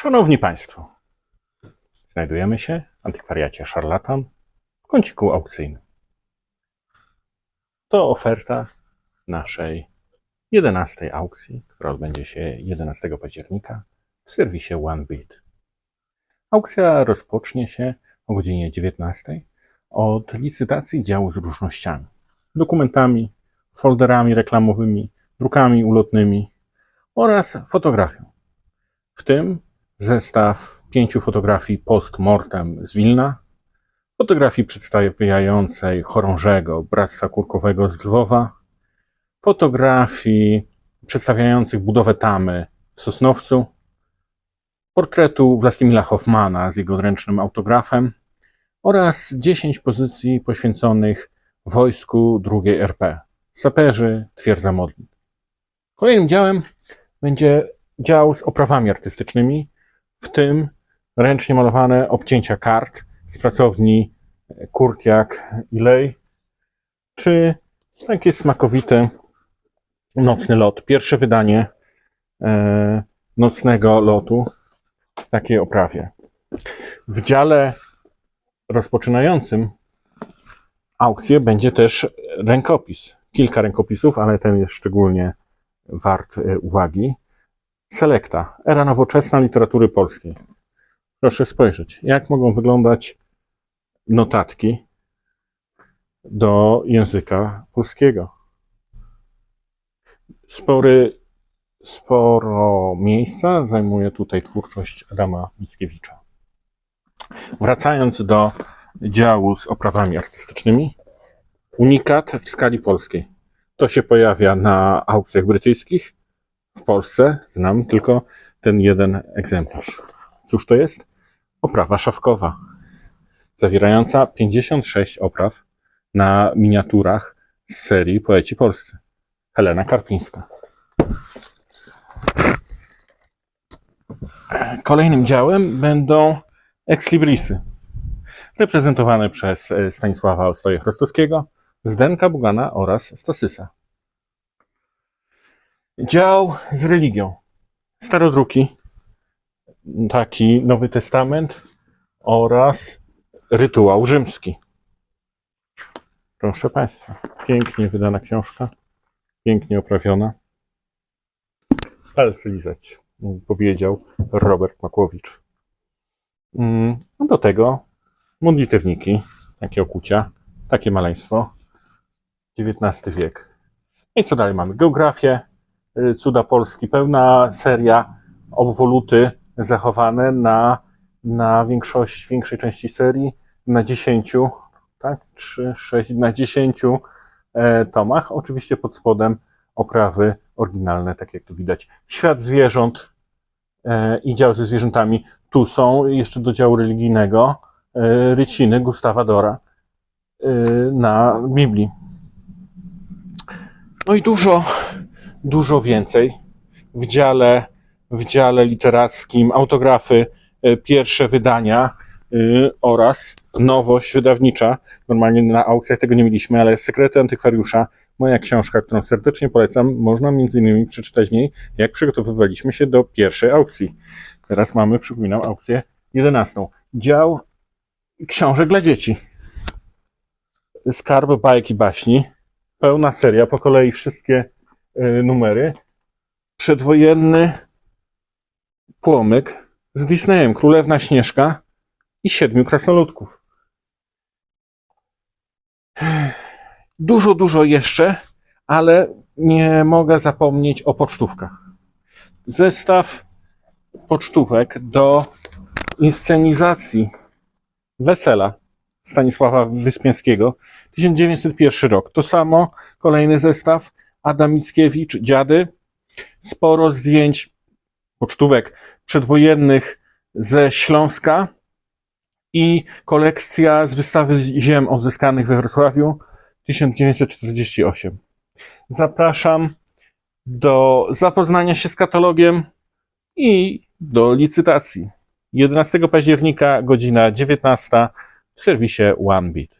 Szanowni Państwo, znajdujemy się w antykwariacie Szarlatan w kąciku aukcyjnym. To oferta naszej 11 aukcji, która odbędzie się 11 października w serwisie OneBit. Aukcja rozpocznie się o godzinie 19 od licytacji działu z różnościami, dokumentami, folderami reklamowymi, drukami ulotnymi oraz fotografią. W tym zestaw pięciu fotografii post-mortem z Wilna, fotografii przedstawiającej chorążego Bractwa Kurkowego z Lwowa, fotografii przedstawiających budowę tamy w Sosnowcu, portretu Władimira Hoffmana z jego ręcznym autografem oraz 10 pozycji poświęconych wojsku II RP. Saperzy, twierdza modlin. Kolejnym działem będzie dział z oprawami artystycznymi, w tym ręcznie malowane obcięcia kart z pracowni Kurtiak i Lej, czy takie smakowite nocny lot. Pierwsze wydanie e, nocnego lotu w takiej oprawie. W dziale rozpoczynającym aukcję będzie też rękopis. Kilka rękopisów, ale ten jest szczególnie wart e, uwagi. Selekta. Era nowoczesna literatury polskiej. Proszę spojrzeć, jak mogą wyglądać notatki do języka polskiego. Spory, sporo miejsca zajmuje tutaj twórczość Adama Mickiewicza. Wracając do działu z oprawami artystycznymi, unikat w skali polskiej. To się pojawia na aukcjach brytyjskich. W Polsce znam tylko ten jeden egzemplarz. Cóż to jest? Oprawa szafkowa, zawierająca 56 opraw na miniaturach z serii Poeci Polscy. Helena Karpińska. Kolejnym działem będą ekslibrisy, reprezentowane przez e, Stanisława Ostoje-Chrostowskiego, Zdenka Bugana oraz Stasysa. Dział z religią. Starodruki, taki Nowy Testament oraz rytuał rzymski. Proszę Państwa, pięknie wydana książka, pięknie oprawiona. Palce lizać, powiedział Robert Makłowicz. Mm, no do tego modlitewniki, takie okucia, takie maleństwo. XIX wiek. I co dalej mamy? Geografię, cuda Polski, pełna seria obwoluty zachowane na, na większość, większej części serii, na 10, tak, 3, 6, na 10 e, tomach. Oczywiście pod spodem oprawy oryginalne, tak jak tu widać. Świat zwierząt e, i dział ze zwierzętami. Tu są jeszcze do działu religijnego e, ryciny Gustawa Dora na Biblii. No i dużo, dużo więcej w dziale, w dziale literackim, autografy, e, pierwsze wydania e, oraz nowość wydawnicza. Normalnie na aukcjach tego nie mieliśmy, ale Sekrety Antykwariusza, moja książka, którą serdecznie polecam, można między innymi przeczytać w niej, jak przygotowywaliśmy się do pierwszej aukcji. Teraz mamy, przypominam, aukcję 11. Dział książek dla dzieci. Skarb bajek i baśni pełna seria, po kolei wszystkie y, numery. Przedwojenny płomyk z Disneyem, Królewna Śnieżka i Siedmiu Krasnoludków. Dużo, dużo jeszcze, ale nie mogę zapomnieć o pocztówkach. Zestaw pocztówek do inscenizacji wesela Stanisława Wyspiańskiego, 1901 rok. To samo, kolejny zestaw, Adam Mickiewicz, Dziady, sporo zdjęć, pocztówek przedwojennych ze Śląska i kolekcja z wystawy ziem odzyskanych we Wrocławiu 1948. Zapraszam do zapoznania się z katalogiem i do licytacji. 11 października, godzina 19 w serwisie OneBit.